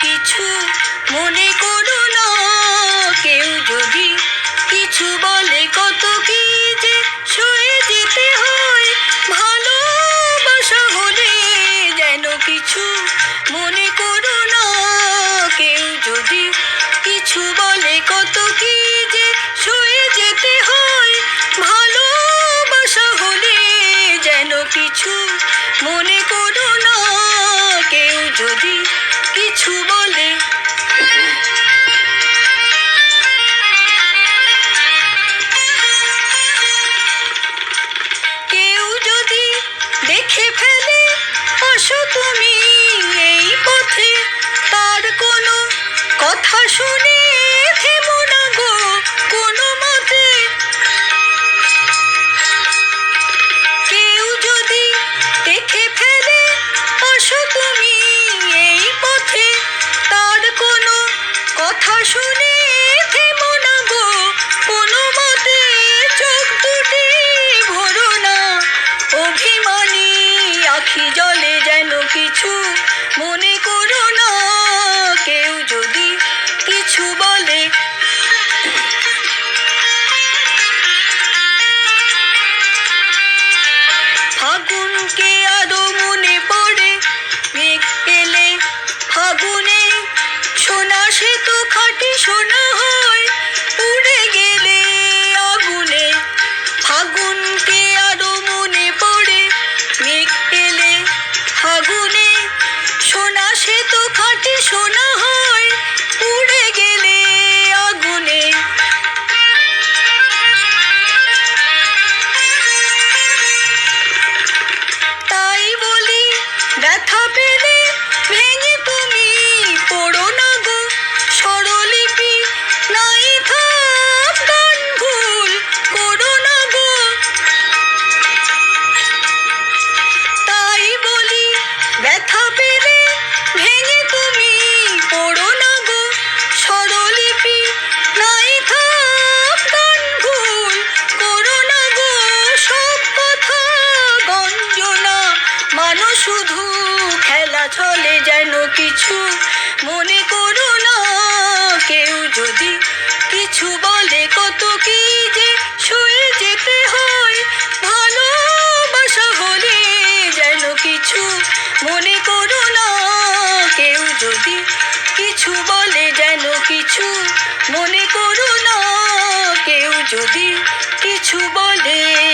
কিছু মনে করো না। কেউ যদি কিছু বলে কত কি যে শুয়ে যেতে হয়, ভালোবাসা হলে যেন কিছু মনে করো না। কেউ যদি কিছু বলে কত কি যে শুয়ে যেতে হয়, ভালোবাসা হলে যেন কিছু মনে করো না। কেউ যদি তুমি এই পথে তার কোনো কথা শুনে কোনো মতে। কেউ যদি দেখে ফেলে আসো তুমি এই পথে তার কোনো কথা শুনে ফাগুনকে আরও মনে পড়ে? মেঘ এলে ফাগুনে সোনা সে তো খাটি সোনা হয়। উড়ে গেলে আগুনে ফাগুনকে আরও মনে পড়ে? মেঘ এলে ফাগুনে সোনা সে তো খাটি সোনা হয়। চলে যেন কিছু মনে করো না। কেউ যদি কিছু বলে, কত কি যে শুয়ে যেতে হয়। ভালোবাসা হলে যেন কিছু মনে করো না। কেউ যদি কিছু বলে, যেন কিছু মনে করো না। কেউ যদি কিছু বলে